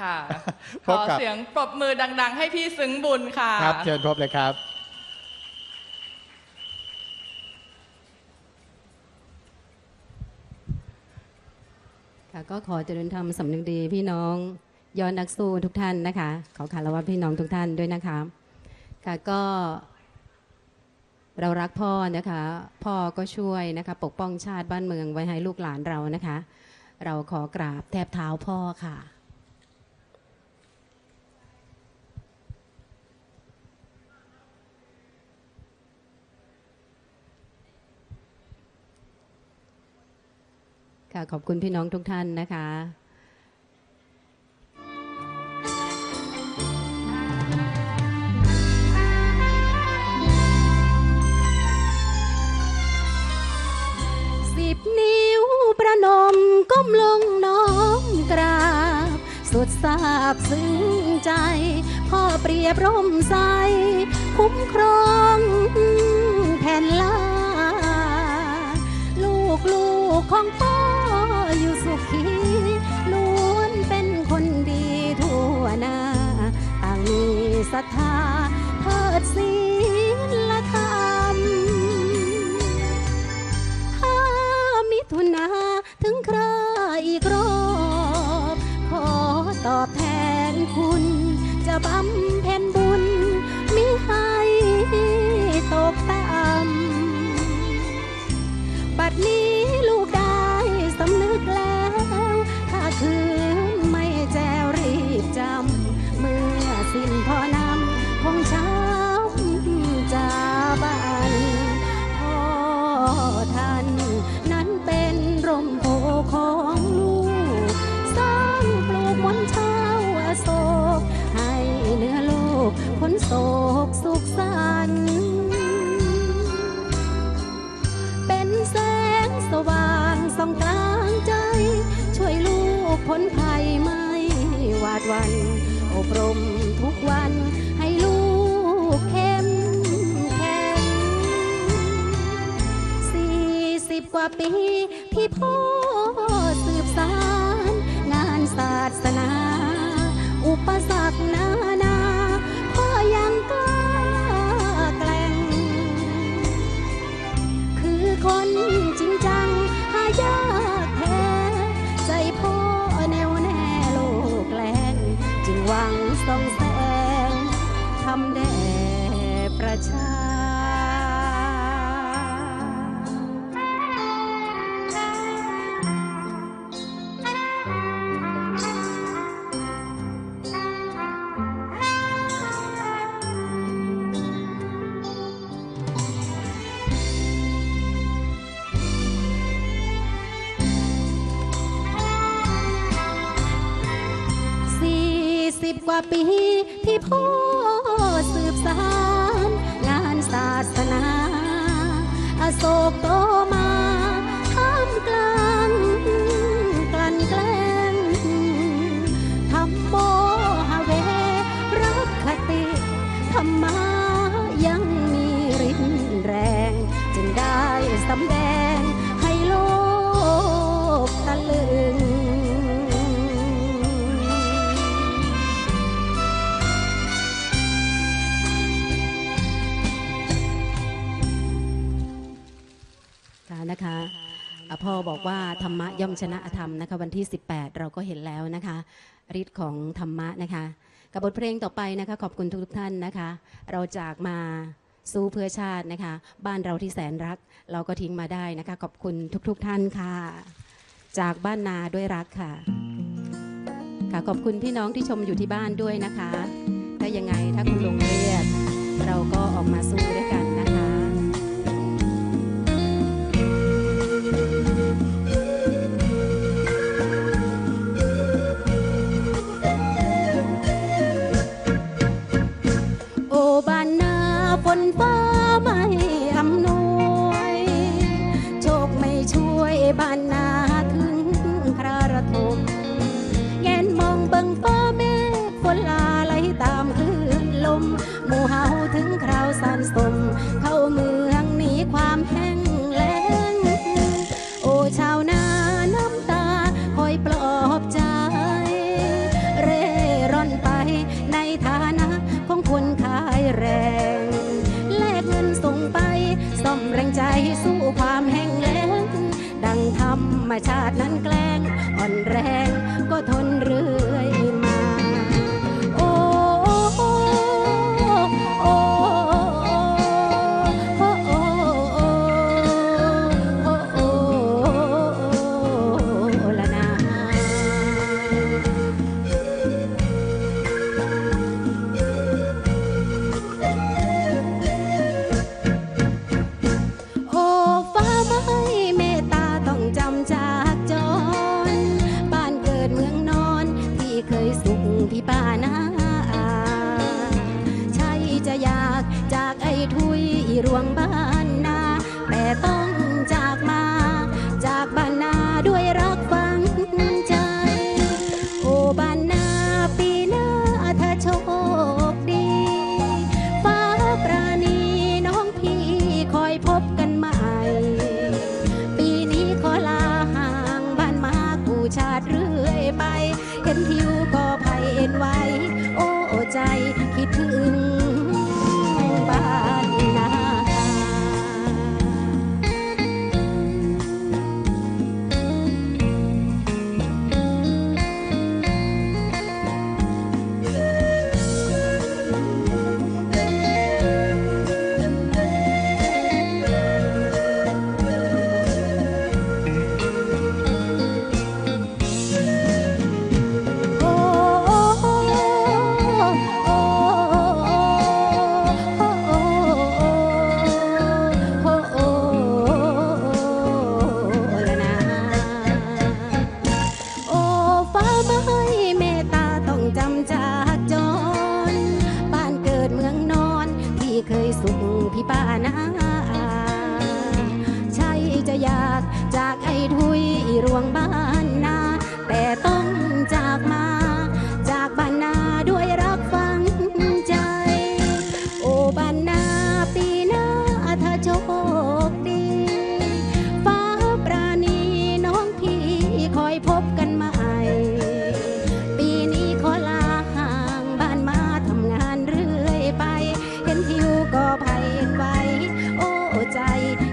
ค่ะพขบอกับเสียงปรบมือดัง ๆ ให้พี่ซึ้งบุญค่ะ ครับเชิญพบเลยครับ ค่ะก็ขอเจริญธรรมสำนึกดีพี่น้องยอดนักสู้ทุกท่านนะคะ ขอคารวะพี่น้องทุกท่านด้วยนะคะค่ะก็เรารักพ่อนะคะ พ่อก็ช่วยนะคะ ปกป้องชาติบ้านเมืองไว้ให้ลูกหลานเรานะคะ เราขอกราบแทบเท้าพ่อค่ะ ค่ะขอบคุณพี่น้องทุกท่านนะคะสิบนิ้วประนมก้มลงน้อมกราบ สุดทราบซึ้งใจ พ่อเปรียบร่มใส คุ้มครองแผ่นลา ลูกลูกของพ่อ อยู่ วันอบรมทุกวันให้ลูกเข้มแข็งสี่สิบกว่าปีที่พ่อสืบสารงานศาสนา อุปสรรคนานาำแด่ประชา กว่าปีที่พ่อสืบสาน งานศาสนา อโศกโตมาท่ามกลางกลั่นแกล้งทำโมหะเว รักคติธรรมายังมีรินแรง จึงได้สำแดง ย่อมชนะอธรรมนะคะวันที่ 18 เราก็เห็นแล้วนะคะฤทธิ์ของธรรมะนะคะ กับบทเพลงต่อไปนะคะขอบคุณทุกๆท่านนะคะ เราจากมาสู้เพื่อชาตินะคะ บ้านเราที่แสนรัก เราก็ทิ้งมาได้นะคะ ขอบคุณทุกๆท่านค่ะ จากบ้านนาด้วยรักค่ะ ค่ะขอบคุณพี่น้องที่ชมอยู่ที่บ้านด้วยนะคะ ถ้ายังไงถ้าคุณลงเรียกเราก็ออกมาสู้ด้ มู่เฮาถึงคราวสันสม เข้าเมืองหนีความแห้งแล้ง โอ้ชาวนาน้ำตาคอยปลอบใจ เร่ร่อนไปในฐานะของคนขายแรง แลกเงินส่งไปซ่อมแรงใจสู้ความแห้งแล้ง ดังธรรมชาตินั้นแกล้งอ่อนแรงก็ทน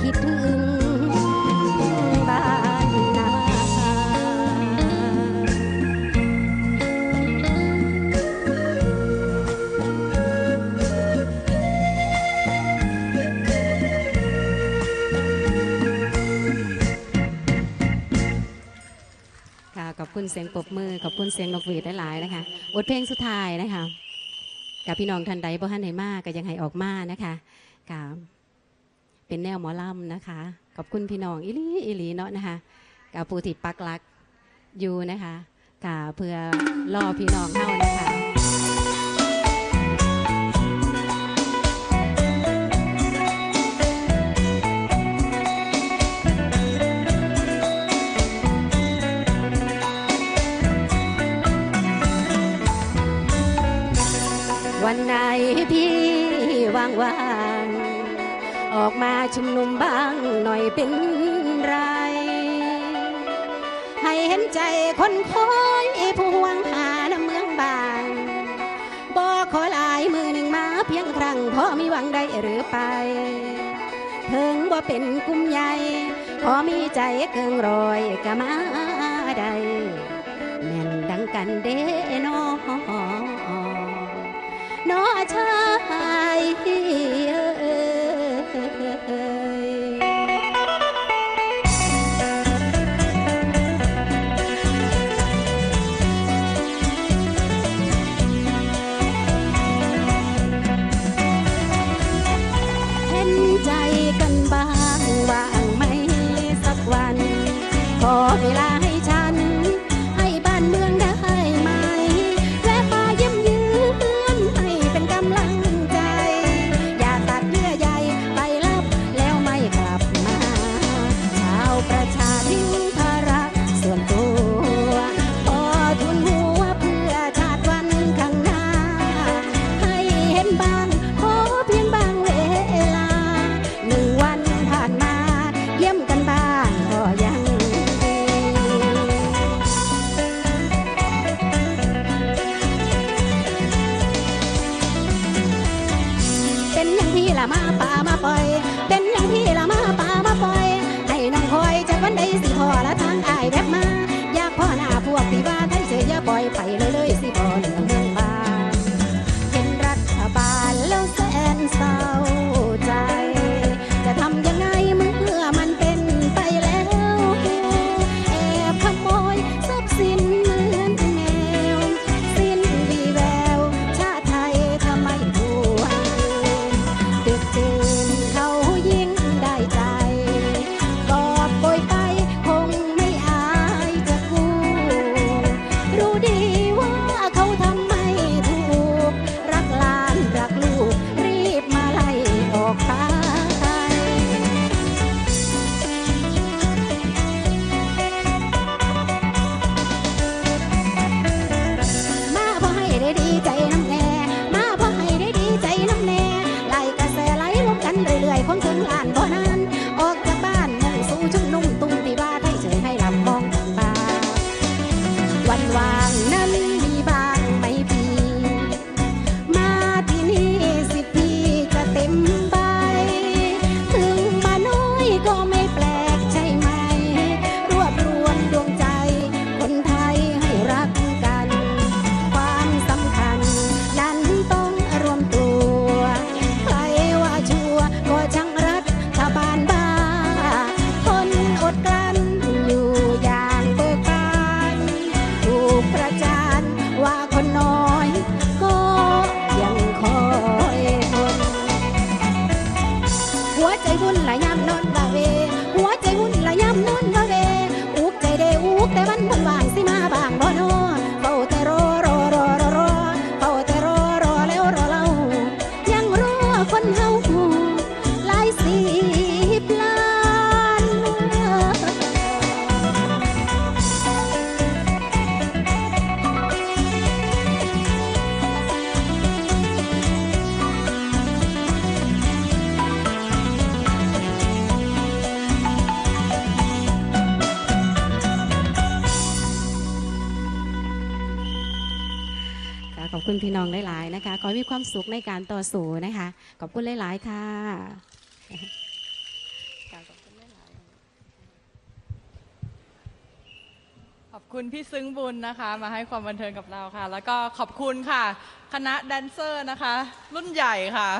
คิดถึงบ้านนาค่ะขอบคุณเสียงปรบมือ ขอบคุณเสียงนกหวีดหลายๆนะคะบทเพลงสุดท้ายนะคะกับพี่น้องทันใดบ่ทันไหนมากก็ยังให้ออกมานะคะค่ะ เป็นแนวหมอลำนะคะ ขอบคุณพี่น้องอิลีอิลีเนาะนะคะกับปูติปักลักอยู่นะคะค่ะเพื่อล่อพี่น้องเข้านะคะวันไหนพี่ว่างๆ ออกมาชุมนุมบ้างหน่อยเป็นไร ให้เห็นใจคนคอยผู้หวังหาน้ำเมืองบางบอกขอลายมือหนึ่งมาเพียงครั้งพอมีหวังได้หรือไปถึงว่าเป็นกลุ่มใหญ่พอมีใจเกิงรอยก็มาได้แม่นดังกันเด้นอนอชา ma, pa, ma, boy. ขอบคุณพี่น้องหลายๆนะคะ ขอให้มีความสุขในการต่อสู้นะคะ ขอบคุณหลายๆค่ะขอบคุณพี่ซึ้งบุญนะคะ มาให้ความบันเทิงกับเราค่ะ แล้วก็ขอบคุณค่ะ คณะแดนเซอร์นะคะ รุ่นใหญ่ค่ะ